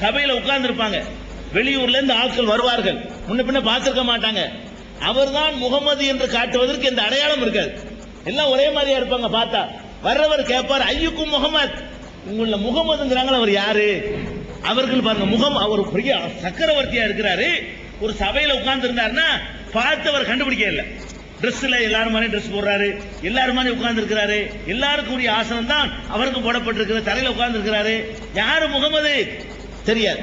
சபையில உட்கார்ந்து இருப்பாங்க வெளியூர்ல இருந்து ஆட்கள் வருவார்கள். முன்ன பின்ன பார்த்திருக்க மாட்டாங்க. அவர்தான் முகமது என்று காட்டுவதற்கு இந்த அடையாளம் இருக்காது. எல்லாம் ஒரே மாதிரியா இருப்பாங்க பார்த்தா. வர்றவர் கேட்பார் ஐயுக்கும் முகமது. உங்கள முகமதுங்கிறாங்களா அவர் யாரு? அவர்கள் பாருங்க முகம் அவர் பெரிய சக்கரவர்த்தியா இருக்கிறாரு. ஒரு சபையில உட்கார்ந்து இருந்தாருன்னா பார்த்தவர் கண்டுபிடிக்க இல்லை. ட்ரெஸ்ல எல்லாரும் மாதிரி ட்ரெஸ் போடுறாரு. எல்லாரும் மாதிரி உட்கார்ந்து இருக்கிறாரு எல்லாருக்கும் உரிய ஆசனம் தான் அவருக்கு போடப்பட்டிருக்கிற தலையில உட்கார்ந்து இருக்கிறாரு யாரு முகமது? தெரியாது.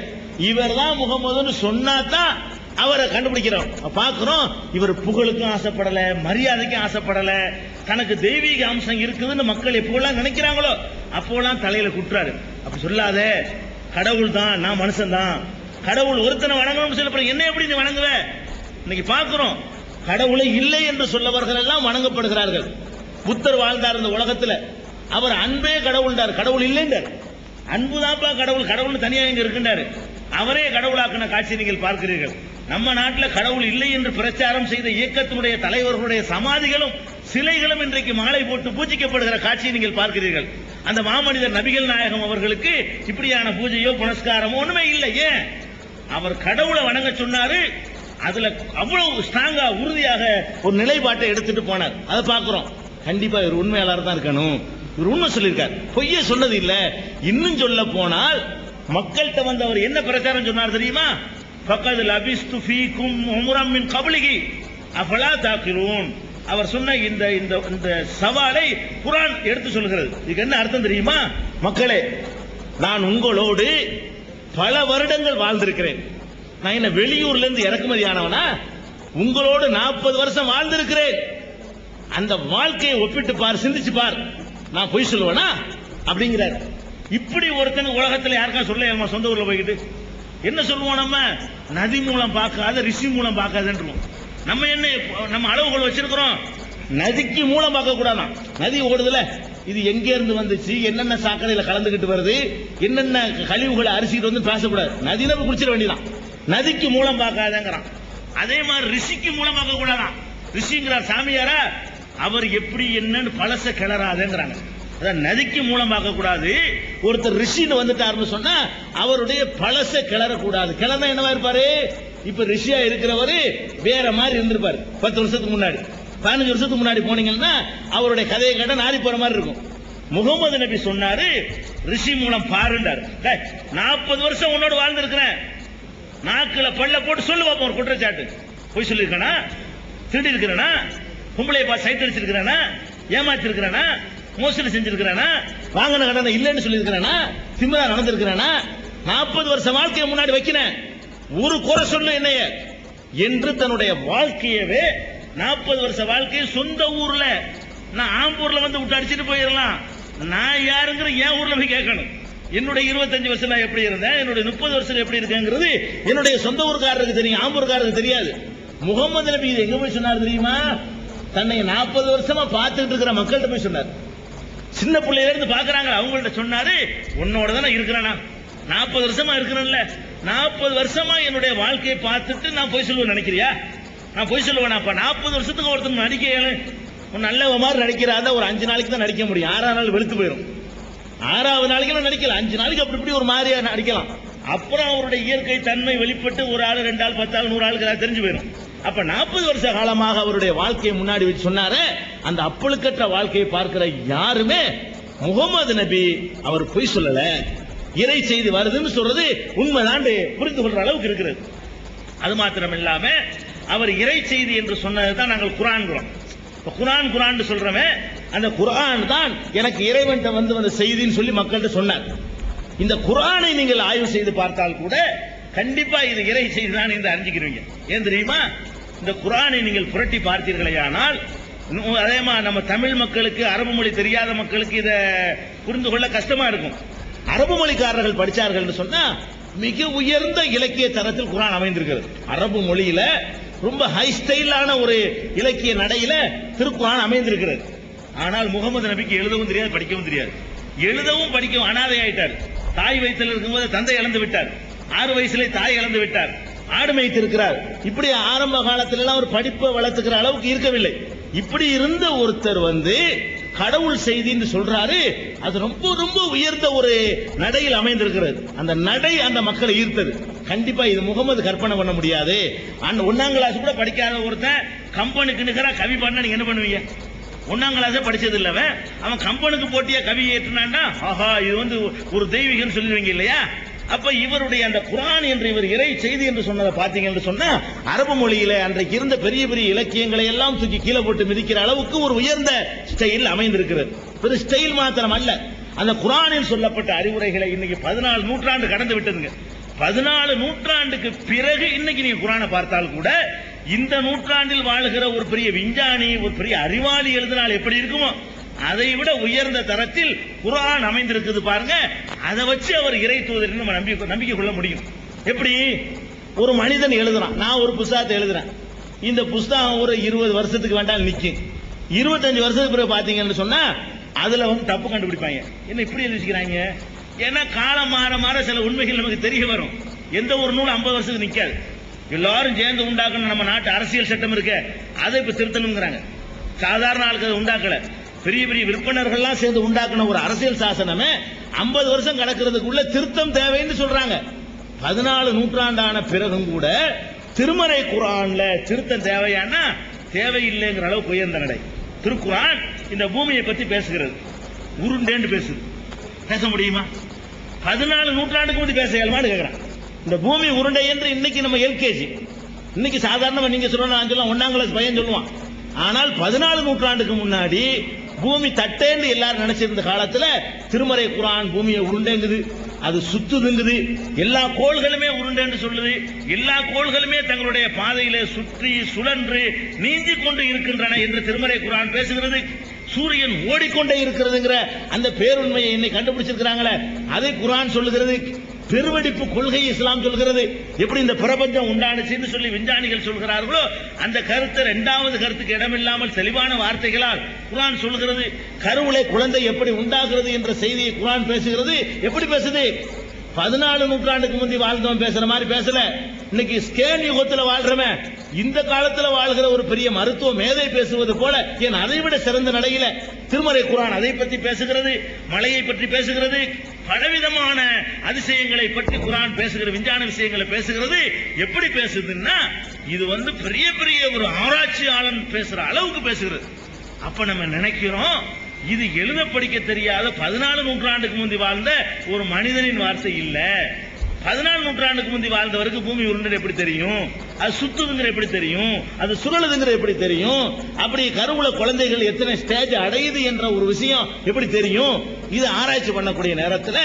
இவர் தான் முகமதுன்னு சொன்னா தான் அவரை கண்டுபிடிக்கிறோம். பார்க்கிறோம் இவர் புகழுக்கும் ஆசைப்படல மரியாதைக்கும் ஆசைப்படல தனக்கு தெய்வீக அம்சம் இருக்குதுன்னு மக்கள் எப்போலாம் நினைக்கிறாங்களோ அப்போலாம் தலையில குட்டுறாரு. அப்படி சொல்லாத கடவுள் தான் நான் மனுஷன் தான் கடவுள் ஒருத்தனை வணங்கணும்னு சொல்லப்படுற என்ன எப்படி நீ வணங்குவ? இன்னைக்கு பார்க்கிறோம் கடவுளை இல்லை என்று சொல்லவர்கள் எல்லாம் வணங்கப்படுகிறார்கள். புத்தர் வாழ்ந்தார் இந்த உலகத்துல. அவர் அன்பே கடவுள்டார் கடவுள் இல்லைன்றார். அன்புதான்ப்பா கடவுள் கடவுள் தனியாக இங்க இருக்கின்றாரு. அவரே கடவுளாக்கின காட்சி நீங்கள் பார்க்கிறீர்கள். நம்ம நாட்டில் கடவுள் இல்லை என்று பிரச்சாரம் செய்த இயக்கத்தினுடைய தலைவர்களுடைய சமாதிகளும் சிலைகளும் இன்றைக்கு மாலை போட்டு பூஜிக்கப்படுகிற காட்சியை நீங்கள் பார்க்கிறீர்கள். அந்த மாமனிதர் நபிகள் நாயகம் அவர்களுக்கு இப்படியான பூஜையோ புனஸ்காரமோ ஒண்ணுமே இல்லை. ஏன்? அவர் கடவுளை வணங்க சொன்னாரு. அதுல அவ்வளவு ஸ்ட்ராங்கா உறுதியாக ஒரு நிலைப்பாட்டை எடுத்துட்டு போனார். அதை பார்க்கிறோம். கண்டிப்பா இவர் உண்மையாளர் தான் இருக்கணும். இவர் உண்மை சொல்லியிருக்கார். பொய்யே சொன்னது இல்ல. இன்னும் சொல்ல போனால் மக்கள்கிட்ட வந்தவர் என்ன பிரச்சாரம் சொன்னார் தெரியுமா? பக்கத்தில் அபிஸ்து ஃபீக்கும் உம்ரம் மின் கபலிகி அஃபலா தாக்கிலூன். அவர் சொன்ன இந்த இந்த இந்த சவாலை குரான் எடுத்து சொல்கிறது. இதுக்கு என்ன அர்த்தம் தெரியுமா? மக்களே நான் உங்களோடு பல வருடங்கள் வாழ்ந்திருக்கிறேன். நான் என்ன வெளியூர்ல இருந்து இறக்குமதி ஆனவனா உங்களோடு நாற்பது வருஷம் வாழ்ந்திருக்கிறேன். அந்த வாழ்க்கையை ஒப்பிட்டு பார் சிந்திச்சு பார். நான் பொய் சொல்லுவேனா? அப்படிங்கிறாரு. இப்படி ஒருத்தன் உலகத்துல யாருக்கா சொல்ல நம்ம சொந்த ஊர்ல போய்கிட்டு என்ன சொல்லுவோம் நம்ம? நதி மூலம் பார்க்காத ரிஷி மூலம் பார்க்காதுன்றோம் நம்ம என்ன நம்ம அளவுகள் வச்சிருக்கிறோம்? நதிக்கு மூலம் பார்க்க கூடாதான் நதி ஓடுதுல. இது எங்க இருந்து வந்துச்சு? என்னென்ன சாக்கடையில கலந்துகிட்டு வருது? என்னென்ன கழிவுகளை அரிசிட்டு வந்து பேசக்கூடாது. நதி நம்ம குடிச்சிட வேண்டியதான் நதிக்கு மூலம் பார்க்காதங்கிறான். அதே மாதிரி ரிஷிக்கு மூலம் பார்க்க கூடாதான் ரிஷிங்கிறார் சாமியாரா அவர் எப்படி என்னன்னு பழச கிளறாதேங்கிறாங்க. அதான் நதிக்கு மூலம் கூடாது ஒருத்தர் ரிஷின்னு வந்துட்டாருன்னு சொன்னா அவருடைய பழச கிளறக்கூடாது. கிளறா என்னவா இருப்பாரு? இப்ப ரிஷியா இருக்கிறவரு வேற மாதிரி இருந்திருப்பாரு. பத்து வருஷத்துக்கு முன்னாடி. பதினஞ்சு வருஷத்துக்கு முன்னாடி போனீங்கன்னா அவருடைய கதையை கேட்டா நாரி போற மாதிரி இருக்கும். முகமது நபி சொன்னாரு ரிஷி மூலம் பாருண்டார் நாற்பது வருஷம் உன்னோட வாழ்ந்திருக்கிறேன். நாக்குல பல்ல போட்டு சொல்லு ஒரு குற்றச்சாட்டு. போய் சொல்லியிருக்கேனா? திருடி இருக்கிறேனா பொம்பளைய பா சைட் அடிச்சிருக்கிறானா ஏமாத்திருக்கிறானா? மோசடி செஞ்சிருக்கிறானா? வாங்கின கடனை இல்லைன்னு சொல்லியிருக்கிறானா? திமிரா நடந்திருக்கிறானா? நாற்பது வருஷம் வாழ்க்கையை முன்னாடி வைக்கிறேன். ஒரு குறை சொல்லு என்னைய. என்று தன்னுடைய வாழ்க்கையவே நாற்பது வருஷ வாழ்க்கையை சொந்த ஊர்ல. நான் ஆம்பூர்ல வந்து விட்டு அடிச்சிட்டு போயிடலாம். நான் யாருங்கிற என் ஊர்ல போய் கேட்கணும். என்னுடைய இருபத்தஞ்சு வருஷம் நான் எப்படி இருந்தேன்? என்னுடைய முப்பது வருஷம் எப்படி இருக்கேங்கிறது என்னுடைய சொந்த ஊருக்காரருக்கு தெரியும். ஆம்பூர்காரருக்கு தெரியாது. முகமது நபி எங்க போய் சொன்னார் தெரியுமா? தன்னை நாற்பது வருஷமா பார்த்துட்டு இருக்கிற மக்கள்கிட்ட போய் சொன்னார். சின்ன பிள்ளையில இருந்து பாக்குறாங்க அவங்கள்ட்ட சொன்னாரு உன்னோட தானே இருக்கிறேனா? நாற்பது வருஷமா இருக்கிறேன்ல. நாற்பது வருஷமா என்னுடைய வாழ்க்கையை பார்த்துட்டு நான் போய் சொல்லுவேன் நினைக்கிறியா? நான் போய் சொல்லுவேன்? அப்ப நாற்பது வருஷத்துக்கு ஒருத்தன் நடிக்க நல்ல மாதிரி நடிக்கிறாத ஒரு அஞ்சு நாளைக்கு தான் நடிக்க முடியும். ஆறாவது நாள் வெளுத்து போயிடும் ஆறாவது நாளைக்கு நடிக்கலாம் அஞ்சு நாளைக்கு அப்படி இப்படி ஒரு மாதிரியா நடிக்கலாம். அப்புறம் அவருடைய இயற்கை தன்மை வெளிப்பட்டு ஒரு ஆள் ரெண்டு ஆள் பத்து ஆள் நூறு ஆளுக்கு தெரிஞ்சு போயிடும் அப்ப நாற்பது வருஷ காலமாக அவருடைய வாழ்க்கையை முன்னாடி வச்சு சொன்னாரு அந்த அப்பழுக்கற்ற வாழ்க்கையை பார்க்கிற யாருமே முகமது நபி அவர் பொய் சொல்லல. இறை செய்தி வருதுன்னு சொல்றது உண்மைதான் புரிந்து கொள்ற அளவுக்கு இருக்கிறது. அது மாத்திரம் இல்லாம அவர் இறை செய்தி என்று சொன்னது தான் நாங்கள் குரான்கிறோம் குரான். குரான் சொல்றமே அந்த குரான் தான் எனக்கு இறைவன்கிட்ட வந்து வந்த செய்தின்னு சொல்லி மக்கள்கிட்ட சொன்னார். இந்த குரானை நீங்கள் ஆய்வு செய்து பார்த்தால் கூட கண்டிப்பா இது இறை செய்தி தான் என்று அறிஞ்சுக்கிறீங்க. ஏன் தெரியுமா? இந்த குரானை நீங்கள் புரட்டி பார்த்தீர்களேயானால் இன்னும் அதே மாதிரி நம்ம தமிழ் மக்களுக்கு அரபு மொழி தெரியாத மக்களுக்கு இதை புரிந்து கொள்ள கஷ்டமா இருக்கும். அரபு மொழிக்காரர்கள் படிச்சார்கள் சொன்னா மிக உயர்ந்த இலக்கிய தரத்தில் குரான் அமைந்திருக்கிறது. அரபு மொழியில ரொம்ப ஹை ஸ்டைலான ஒரு இலக்கிய நடையில திருக்குரான் அமைந்திருக்கிறது. ஆனால் முகமது நபிக்கு எழுதவும் தெரியாது படிக்கவும் தெரியாது. எழுதவும் படிக்கவும் அனாதை ஆயிட்டார் தாய் வயிற்றில் இருக்கும்போது தந்தை இழந்து விட்டார். ஆறு வயசுல தாய் இழந்து விட்டார். ஆடு மேய்த்திருக்கிறார். இப்படி ஆரம்ப காலத்துல எல்லாம் ஒரு படிப்பை வளர்த்துக்கிற அளவுக்கு இருக்கவில்லை. இப்படி இருந்த ஒருத்தர் வந்து கடவுள் செய்தின்னு சொல்றாரு. அது ரொம்ப ரொம்ப உயர்ந்த ஒரு நடையில் அமைந்திருக்கிறது. அந்த நடை அந்த மக்களை ஈர்த்தது. கண்டிப்பா இது முகமது கற்பனை பண்ண முடியாது. அந்த ஒன்னாம் கிளாஸ் கூட படிக்காத ஒருத்தன் கம்பனுக்கு நிகரா கவி பண்ண நீங்க என்ன பண்ணுவீங்க? ஒன்னாம் கிளாஸே படிச்சது இல்லவன் அவன் கம்பனுக்கு போட்டியா கவி ஏற்றினான்னா ஆஹா இது வந்து ஒரு தெய்வீகன்னு சொல்லுவீங்க இல்லையா? அப்ப இவருடைய அந்த குரான் என்று இவர் இறை செய்தி என்று சொன்னதை பாத்தீங்க என்று சொன்னா அரபு மொழியில அன்றைக்கு இருந்த பெரிய பெரிய இலக்கியங்களை எல்லாம் தூக்கி கீழே போட்டு மிதிக்கிற அளவுக்கு ஒரு உயர்ந்த ஸ்டைல் அமைந்திருக்கிறது. ஒரு ஸ்டைல் மாத்திரம் அல்ல. அந்த குரானில் சொல்லப்பட்ட அறிவுரைகளை இன்னைக்கு பதினாலு நூற்றாண்டு கடந்து விட்டதுங்க. பதினாலு நூற்றாண்டுக்கு பிறகு இன்னைக்கு நீங்க குரானை பார்த்தால் கூட இந்த நூற்றாண்டில் வாழுகிற ஒரு பெரிய விஞ்ஞானி ஒரு பெரிய அறிவாளி எழுதினால் எப்படி இருக்குமோ? அதை விட உயர்ந்த தரத்தில் குரான் அமைந்திருக்குது பாருங்க. அதை வச்சு அவர் இறை தூதர் நம்ம நம்பி நம்பிக்கை கொள்ள முடியும். எப்படி? ஒரு மனிதன் எழுதுறான். நான் ஒரு புஸ்தகத்தை எழுதுறேன். இந்த புஸ்தகம் ஒரு இருபது வருஷத்துக்கு வேண்டாம் நிற்கும் இருபத்தஞ்சு வருஷத்துக்கு பிறகு பார்த்தீங்கன்னு சொன்னா அதுல வந்து தப்பு கண்டுபிடிப்பாங்க. என்ன இப்படி எழுதிக்கிறாங்க ஏன்னா காலம் மாற மாற சில உண்மைகள் நமக்கு தெரிய வரும். எந்த ஒரு நூல் ஐம்பது வருஷத்துக்கு நிற்காது எல்லாரும் சேர்ந்து உண்டாக்கணும். நம்ம நாட்டு அரசியல் சட்டம் இருக்க. அதை இப்ப திருத்தணுங்கிறாங்க. சாதாரண ஆளுக்கு அதை உண்டாக்கல. பெரிய பெரிய விற்பனர்கள்லாம் சேர்ந்து உண்டாக்குன ஒரு அரசியல் சாசனமே ஐம்பது வருஷம் கடக்கிறதுக்குள்ள திருத்தம் தேவைன்னு சொல்றாங்க. பதினாலு நூற்றாண்டான பிறகும் கூட திருமறை குரான்ல திருத்தம் தேவையானா? தேவையில்லைங்கிற அளவுக்கு உயர்ந்த நடை திருக்குரான் இந்த பூமியை பத்தி பேசுகிறது. உருண்டேன்னு பேசுது. பேச முடியுமா? பதினாலு நூற்றாண்டுக்கு முந்தி பேச இயலுமான்னு கேட்கிறான் இந்த பூமி உருண்டை என்று இன்னைக்கு நம்ம எல்கேஜி. இன்னைக்கு சாதாரணமா நீங்க சொல்லணும் நான் சொல்லலாம் ஒன்னாம் கிளாஸ் பையன் சொல்லுவான். ஆனால் பதினாலு நூற்றாண்டுக்கு முன்னாடி பூமி தட்டேன்னு எல்லாரும் நினைச்சிருந்த காலத்துல திருமறை குரான் பூமியை உருண்டேங்குது. அது சுத்துதுங்குது எல்லா கோள்களுமே உருண்டேன்னு சொல்லுது. எல்லா கோள்களுமே தங்களுடைய பாதையில சுற்றி சுழன்று நீந்தி கொண்டு இருக்கின்றன என்று திருமறை குரான் பேசுகிறது. சூரியன் ஓடிக்கொண்டே இருக்கிறதுங்கிற அந்த பேருண்மையை என்னை கண்டுபிடிச்சிருக்கிறாங்களே. அதை குரான் சொல்லுகிறது. பெருவெடிப்பு கொள்கை இஸ்லாம் சொல்கிறது. எப்படி இந்த பிரபஞ்சம் உண்டானுச்சுன்னு சொல்லி விஞ்ஞானிகள் சொல்கிறார்களோ அந்த கருத்து இரண்டாவது கருத்துக்கு இடமில்லாமல் தெளிவான வார்த்தைகளால் குரான் சொல்கிறது. கருவிலை குழந்தை எப்படி உண்டாகிறது என்ற செய்தியை குரான் பேசுகிறது. எப்படி பேசுது? பதினாலு நூற்றாண்டுக்கு முந்தி வாழ்ந்தவன் பேசுற மாதிரி பேசல. இன்னைக்கு ஸ்கேன் யுகத்துல வாழ்றவன் இந்த காலத்துல வாழ்கிற ஒரு பெரிய மருத்துவ மேதை பேசுவது போல ஏன் அதை விட சிறந்த நிலையில திருமறை குரான் அதை பற்றி பேசுகிறது மலையை பற்றி பேசுகிறது பலவிதமான அதிசயங்களை பற்றி குரான் பேசுகிற விஞ்ஞான விஷயங்களை பேசுகிறது. எப்படி பேசுதுன்னா இது வந்து பெரிய பெரிய ஒரு ஆராய்ச்சியாளன் பேசுற அளவுக்கு பேசுகிறது. அப்ப நம்ம நினைக்கிறோம் இது எழுத படிக்க தெரியாத பதினாலு நூற்றாண்டுக்கு முந்தி வாழ்ந்த ஒரு மனிதனின் வார்த்தை இல்லை. பதினாலு நூற்றாண்டுக்கு முந்தி வாழ்ந்தவருக்கு பூமி உருண்டை எப்படி தெரியும்? அது சுத்துதுங்கிற எப்படி தெரியும்? அது சுழலுதுங்கிற எப்படி தெரியும்? அப்படி கருவுல குழந்தைகள் எத்தனை ஸ்டேஜ் அடையுது என்ற ஒரு விஷயம் எப்படி தெரியும்? இது ஆராய்ச்சி பண்ணக்கூடிய நேரத்தில்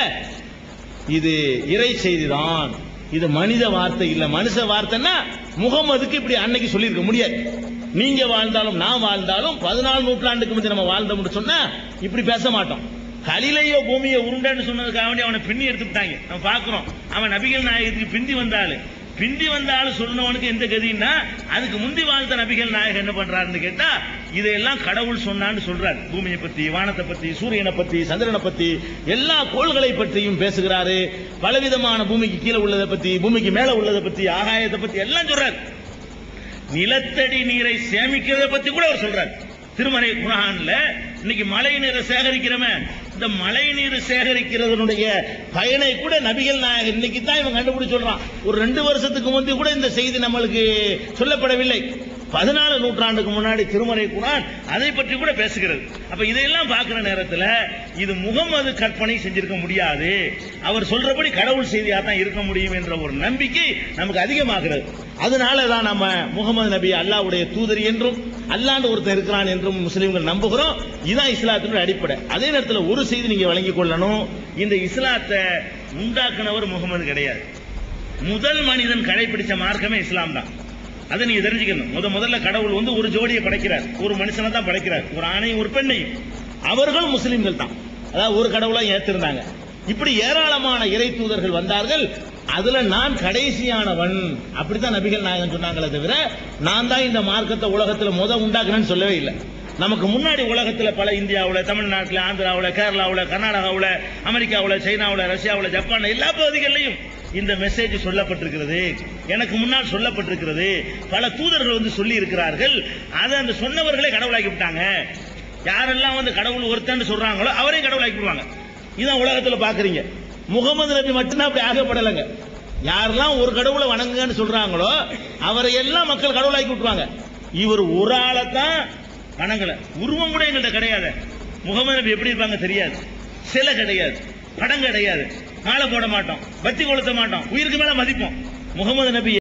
இது இறை செய்திதான். இது மனித வார்த்தை இல்ல. மனுஷ வார்த்தைன்னா முகமதுக்கு இப்படி அன்னைக்கு சொல்லியிருக்க முடியாது. நீங்க வாழ்ந்தாலும் நான் வாழ்ந்தாலும் பதினாலு நூற்றாண்டுக்கு முந்தி நம்ம வாழ்ந்தோம்னு சொன்னா இப்படி பேச மாட்டோம். கலிலையோ பூமியை உருண்டன்னு சொன்னதுக்காக வேண்டி அவனை பின்னி எடுத்துட்டாங்க நம்ம பாக்குறோம் அவன் நபிகள் நாயகத்துக்கு பிந்தி வந்தாள். பிந்தி வந்தாலும் சொன்னவனுக்கு எந்த கதின்னா அதுக்கு முந்தி வாழ்ந்த நபிகள் நாயகம் என்ன பண்றாருன்னு கேட்டா இதையெல்லாம் கடவுள் சொன்னான்னு சொல்றாரு. பூமியை பத்தி வானத்தை பத்தி சூரியனை பத்தி சந்திரனை பத்தி எல்லா கோள்களை பற்றியும் பேசுகிறாரு. பலவிதமான பூமிக்கு கீழே உள்ளதை பத்தி பூமிக்கு மேல உள்ளதை பத்தி ஆகாயத்தை பத்தி எல்லாம் சொல்றாரு. நிலத்தடி நீரை சேமிக்கிறத பத்தி கூட அவர் சொல்றாரு. திருமலை குரான்ல இன்னைக்கு மழை நீரை சேகரிக்கிறவன் இந்த மழை நீர் சேகரிக்கிறதனுடைய பயனை கூட நபிகள் நாயகர் இன்னைக்கு தான் இவன் கண்டுபிடிச்சு சொல்றான். ஒரு ரெண்டு வருஷத்துக்கு முந்தி கூட இந்த செய்தி நம்மளுக்கு சொல்லப்படவில்லை. பதினாலு நூற்றாண்டுக்கு முன்னாடி திருமறை குரான் அதை பற்றி கூட பேசுகிறது. அப்ப இதையெல்லாம் பார்க்கிற நேரத்தில் இது முகமது கற்பனை செஞ்சிருக்க முடியாது. அவர் சொல்றபடி கடவுள் செய்தியாக தான் இருக்க முடியும் என்ற ஒரு நம்பிக்கை நமக்கு அதிகமாகிறது. அதனால தான் நம்ம முகமது நபி அல்லாவுடைய தூதர் என்றும் அல்லாண்டு ஒருத்தர் இருக்கிறான் என்றும் முஸ்லீம்கள் நம்புகிறோம். இதுதான் இஸ்லாத்தினுடைய அடிப்படை. அதே நேரத்தில் ஒரு செய்தி நீங்க வழங்கிக் கொள்ளணும். இந்த இஸ்லாத்தை உண்டாக்குனவர் முகமது கிடையாது. முதல் மனிதன் கடைபிடிச்ச மார்க்கமே இஸ்லாம் தான். அதை நீங்க தெரிஞ்சுக்கணும். முத முதல்ல கடவுள் வந்து ஒரு ஜோடியை படைக்கிறார். ஒரு மனுஷனை தான் படைக்கிறார். ஒரு ஆணையும் ஒரு பெண்ணையும். அவர்கள் முஸ்லிம்கள் தான். அதாவது ஒரு கடவுளா ஏத்திருந்தாங்க. இப்படி ஏராளமான இறை தூதர்கள் வந்தார்கள். அதுல நான் கடைசியானவன். அப்படித்தான் நபிகள் நாயகன் சொன்னாங்களே தவிர நான் தான் இந்த மார்க்கத்தை உலகத்துல முத உண்டாக்குனேன்னு சொல்லவே இல்லை. நமக்கு முன்னாடி உலகத்துல பல இந்தியாவில் தமிழ்நாட்டில் ஆந்திராவில் கேரளாவில் கர்நாடகாவில் அமெரிக்காவில் சைனாவில் ரஷ்யாவில் ஜப்பான் எல்லா பகுதிகளிலையும் இந்த மெசேஜ் சொல்லப்பட்டிருக்கிறது. எனக்கு முன்னால் சொல்லப்பட்டிருக்கிறது. பல தூதர்கள் வந்து சொல்லி இருக்கிறார்கள் அதை அந்த சொன்னவர்களே கடவுளாக்கி விட்டாங்க. யாரெல்லாம் வந்து கடவுள் ஒருத்தன்னு சொல்றாங்களோ அவரே கடவுளாக்கி விடுவாங்க. இதான் உலகத்தில் பார்க்குறீங்க முகமது நபி மட்டும்தான் அப்படி ஆகப்படலைங்க. யாரெல்லாம் ஒரு கடவுளை வணங்குங்கன்னு சொல்றாங்களோ அவரை எல்லாம் மக்கள் கடவுளாக்கி விட்டுவாங்க இவர் ஒரு ஆளைத்தான் வணங்கல. உருவம் கூட எங்கள்கிட்ட கிடையாது. முகமது நபி எப்படி இருப்பாங்க தெரியாது. சிலை கிடையாது. படம் கிடையாது. மாலை போட மாட்டோம். பத்தி கொளுத்த மாட்டோம். உயிருக்கு மேல மதிப்போம். முகமது நபி